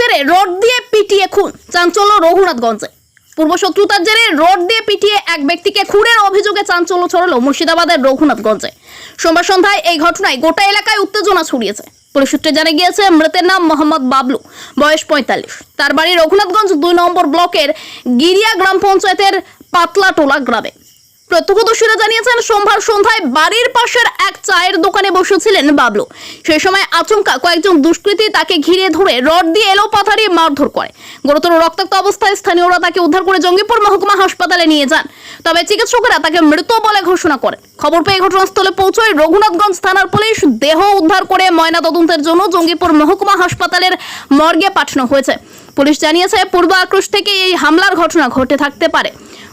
জেরে রড দিয়ে পিটিয়ে খুন। চাঞ্চল্য রঘুনাথগঞ্জে। পূর্বশত্রুতার জেরে রড দিয়ে পিটিয়ে এক ব্যক্তিকে খুনের অভিযোগে চাঞ্চল্য ছড়ালো মুর্শিদাবাদের রঘুনাথগঞ্জে। সোমবার সন্ধ্যায় এই ঘটনায় গোটা এলাকায় উত্তেজনা ছড়িয়েছে। পুলিশ সূত্রে জানা গিয়েছে, মৃতের নাম মোহাম্মদ বাবলু, বয়স পঁয়তাল্লিশ। তার বাড়ি রঘুনাথগঞ্জ দুই নম্বর ব্লকের গিরিয়া গ্রাম পঞ্চায়েতের পাতলাটোলা গ্রামে। প্রত্যক্ষদর্শীরা জানিয়েছেন, সোমবার সন্ধ্যায় বাড়ির পাশের এক চায়ের দোকানে বসেছিলেন বাবলু। সেই সময় আচমকা কয়েকজন দুষ্কৃতী তাকে ঘিরে ধরে রড দিয়ে এলো পাথারি মারধর করে। গুরুতর রক্তাক্ত অবস্থায় স্থানীয়রা তাকে উদ্ধার করে জঙ্গিপুর মহকুমা হাসপাতালে নিয়ে যান। তবে চিকিৎসকেরা তাকে মৃত বলে ঘোষণা করেন। খবর পেয়ে ঘটনাস্থলে পৌঁছয় রঘুনাথগঞ্জ থানার পুলিশ। দেহ উদ্ধার করে ময়না তদন্তের জন্য জঙ্গিপুর মহকুমা হাসপাতালের মর্গে পাঠানো হয়েছে। পুলিশ জানিয়েছে পূর্ব আক্রোশ থেকে এই হামলার ঘটনা ঘটে থাকতে পারে।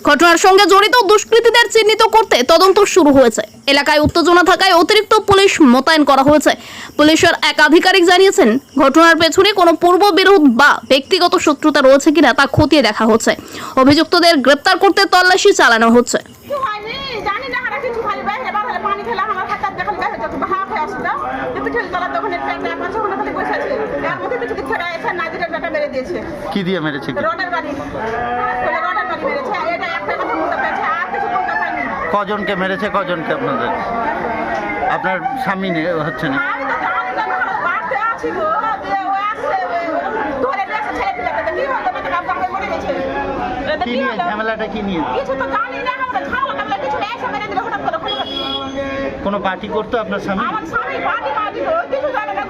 ঘটনার সঙ্গে জড়িত দুষ্কৃতীদের চিহ্নিত করতে তদন্ত শুরু হয়েছে। এলাকায় উত্তেজনা থাকায় অতিরিক্ত পুলিশ মোতায়েন করা হয়েছে। পুলিশের এক আধিকারিক জানিয়েছেন ঘটনার পেছনে কোনো পূর্ব বিরোধ বা ব্যক্তিগত শত্রুতা রয়েছে কিনা তা খতিয়ে দেখা হচ্ছে। অভিযুক্তদের গ্রেপ্তার করতে তল্লাশি চালানো হচ্ছে। কি দিয়ে মেরেছে? কি? রডের বাড়ি। রডের বাড়ি মেরেছে আর এটা একটা কথা বলতে পেরেছে আর কিছু বলতে পারিনি কজনকে মেরেছে কজনকে আপনাদের? আপনার স্বামী হচ্ছে না? আমি তো জানি না আমার বাড়তে আছি গো দিয়ে ও আসছে ধরে নিয়ে এসে ছেলে পিলাকে কি হলো? বেটা কাপ কাপড় মরে গেছে। এটা কি কি নিয়ে ঝামেলাটা কি নিয়ে? কোনো পার্টি করতো আপনার স্বামী? আমার স্বামী পাটি মাটি কিছু জানে না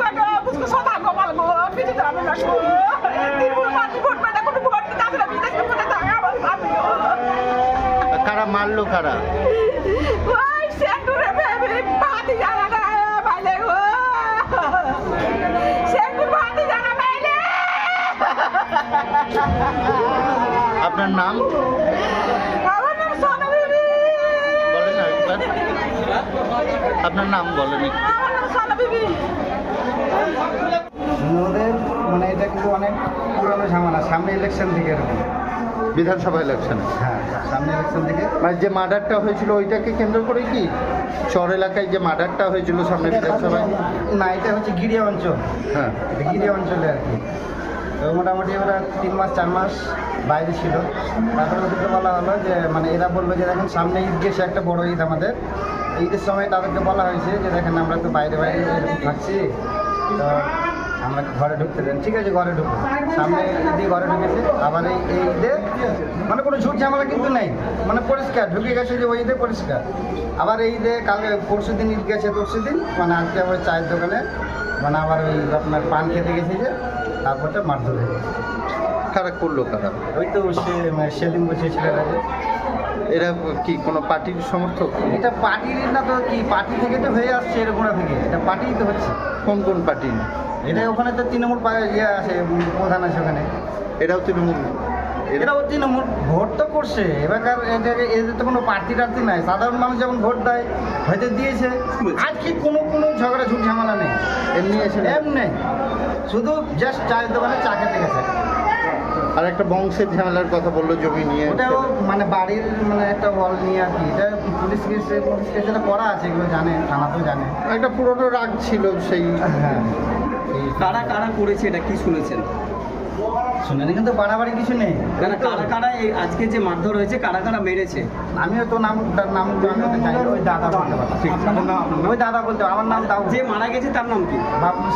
আপনার নাম? বলেন না একবার। আপনার নাম বলেন ওদের মানে এটা কিন্তু অনেক পুরনো ঝামেলা সামনে ইলেকশন থেকে এরকম। বিধানসভা ইলেকশনে হ্যাঁ সামনে ইলেকশন থেকে। মানে যে মার্ডারটা হয়েছিল ওইটাকে কেন্দ্র করে কি? চর এলাকায় যে মার্ডারটা হয়েছিল সামনে বিধানসভায়। না এটা হচ্ছে গিরিয়া অঞ্চল। হ্যাঁ। এটা গিরিয়া অঞ্চলে আর কি। মোটামুটি ওরা তিন মাস, চার মাস বাইরে ছিল। তারপরে ওদেরকে বলা হলো যে মানে এরা বলল যে, দেখেন, সামনে ঈদ গেছে, একটা বড় ঈদ আমাদের। ঈদের সময় তাদেরকে বলা হয়েছে যে, দেখেন, আমরা তো বাইরে বাইরে থাকছি। তো আমরা ঘরে ঢুকতে দেন। ঠিক আছে, ঘরে ঢুকবো। সামনে ঈদে ঘরে ঢুকেছে। আবার এই এই ঈদে মানে কোনো ঝুট ঝামেলা কিন্তু নেই। মানে পরিষ্কার, ঢুকে গেছে যে, ওই ঈদে পরিষ্কার। আবার এই ঈদে কালকে, পরশু দিন ঈদ গেছে, পরশু দিন মানে আজকে আবার চায়ের দোকানে মানে আবার ওই আপনার পান খেতে গেছে যে তারপরটা মারধর হয়ে গেছে কারা করল কারা? ওই তো সে মানে সেদিন বসে ছেলেরা এরা কি কোনো পার্টির সমর্থক? এটা পার্টির না তো কি পার্টি থেকে তো হয়ে আসছে এরকম থেকে। এটা পার্টি তো হচ্ছে। কোন কোন পার্টি? এটা ওখানে তো তৃণমূল ইয়ে আছে প্রধান আছে ওখানে। এটাও তৃণমূল। এরা এরাও তৃণমূল ভোট তো করছে এবারকার এটাকে এদের তো কোনো পার্টি টার্টি নাই। সাধারণ মানুষ যেমন ভোট দেয় হয়তো দিয়েছে। আজকে কোনো কোনো ঝগড়া ঝুট ঝামেলা নেই? এমনি এসে এমনি। শুধু জাস্ট চায়ের দোকানে চা খেতে গেছে। আর একটা বংশের ঝামেলার কথা বলল জমি নিয়ে। ওটাও মানে বাড়ির মানে একটা ওয়াল নিয়ে আর কি। এটা পুলিশ কেসে পুলিশ কেসে করা আছে এগুলো জানে থানা তো জানে। একটা পুরনো রাগ ছিল সেই হ্যাঁ। এই কারা কারা করেছে এটা কি শুনেছেন? শুনেনি কিন্তু বাড়াবাড়ি কিছু নেই। না না, কারা কারা এই আজকে যে মারধর হয়েছে কারা কারা মেরেছে? আমিও তো নাম তার নাম তো আমি তো ওই দাদা বলতে ওই দাদা বলতে আমার নাম দাও যে মারা গেছে তার নাম কি? বাবলু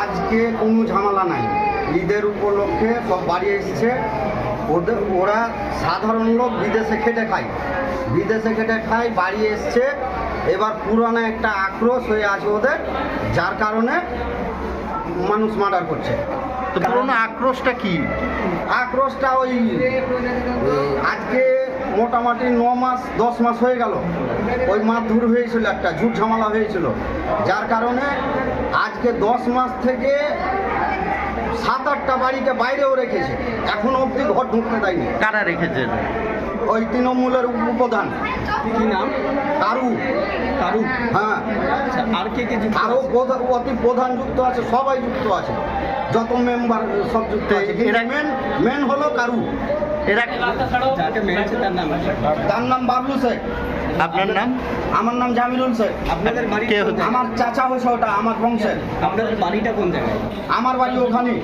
আজকে কোনো ঝামেলা নাই। ঈদের উপলক্ষে সব বাড়ি এসছে। ওদের ওরা সাধারণ লোক বিদেশে খেটে খায়। বিদেশে খেটে খায় বাড়ি এসছে। এবার পুরানো একটা আক্রোশ হয়ে আছে ওদের যার কারণে মানুষ মার্ডার করছে। তো পুরনো আক্রোশটা কি? আক্রোশটা ওই আজকে মোটামুটি ন মাস দশ মাস হয়ে গেল। ওই মারধর হয়েছিল একটা ঝুট ঝামেলা হয়েছিল। যার কারণে আজকে দশ মাস থেকে সাত আটটা বাড়িকে বাইরেও রেখেছে। এখন অবধি ঘর ঢুকতে দেয়নি। কারা রেখেছে? ওই তৃণমূলের উপপ্রধান। কি নাম? কারু কারু হ্যাঁ। আচ্ছা, আর কে কে আরও অতি প্রধান যুক্ত আছে সবাই যুক্ত আছে। যত মেম্বার সব যুক্ত আছে। এরা- মেন মেন হলো কারু এরা তার নাম বাবলু শেখ। আপনার নাম? আমার নাম জামিরুল শেখ। আপনাদের বাড়ি কে হচ্ছে? আমার চাচা হয়েছে ওটা আমার বংশের। আপনাদের বাড়িটা কোন জায়গায়? আমার বাড়ি ওখানে।